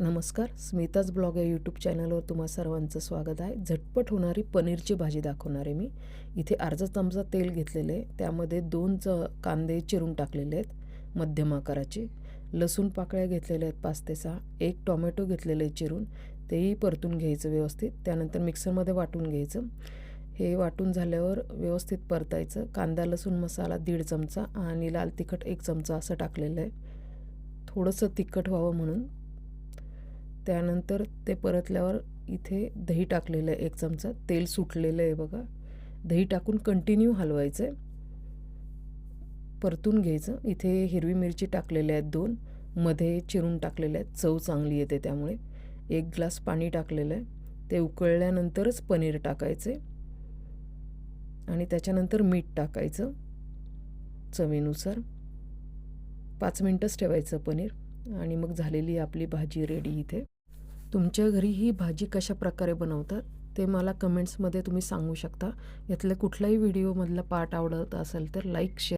नमस्कार स्मिताज ब्लॉग या यूट्यूब चॅनलवर तुम्हा सर्वांचं स्वागत आहे. झटपट होणारी पनीरची भाजी दाखवणार आहे मी. इथे अर्धा चमचा तेल घेतलेलं आहे. त्यामध्ये दोन च कांदे चिरून टाकलेले आहेत मध्यम आकाराचे. लसूण पाकळ्या घेतलेल्या आहेत पाच ते सहा. एक टोमॅटो घेतलेलं आहे चिरून. तेही परतून घ्यायचं व्यवस्थित. त्यानंतर मिक्सरमध्ये वाटून घ्यायचं. हे वाटून झाल्यावर व्यवस्थित परतायचं. कांदा लसूण मसाला दीड चमचा आणि लाल तिखट एक चमचा असं टाकलेलं आहे. थोडंसं तिखट व्हावं म्हणून त्यानंतर ते परतल्यावर इथे दही टाकलेलं आहे एक चमचा. तेल सुटलेलं आहे बघा. दही टाकून कंटिन्यू हलवायचं आहे परतून घ्यायचं. इथे हिरवी मिरची टाकलेल्या आहेत दोन. मध्ये चिरून टाकलेल्या आहेत. चव चांगली येते त्यामुळे. एक ग्लास पाणी टाकलेलं आहे. ते उकळल्यानंतरच पनीर टाकायचे. आणि त्याच्यानंतर मीठ टाकायचं चवीनुसार. पाच मिनटंच ठेवायचं पनीर. आणि मग झालेली आपली भाजी रेडी इथे. तुमच्या घरी ही भाजी कशा प्रकारे बनवतात ते मला कमेंट्समध्ये तुम्ही सांगू शकता. यातल्या कुठल्याही व्हिडिओमधला पार्ट आवडत असेल तर लाईक शेअर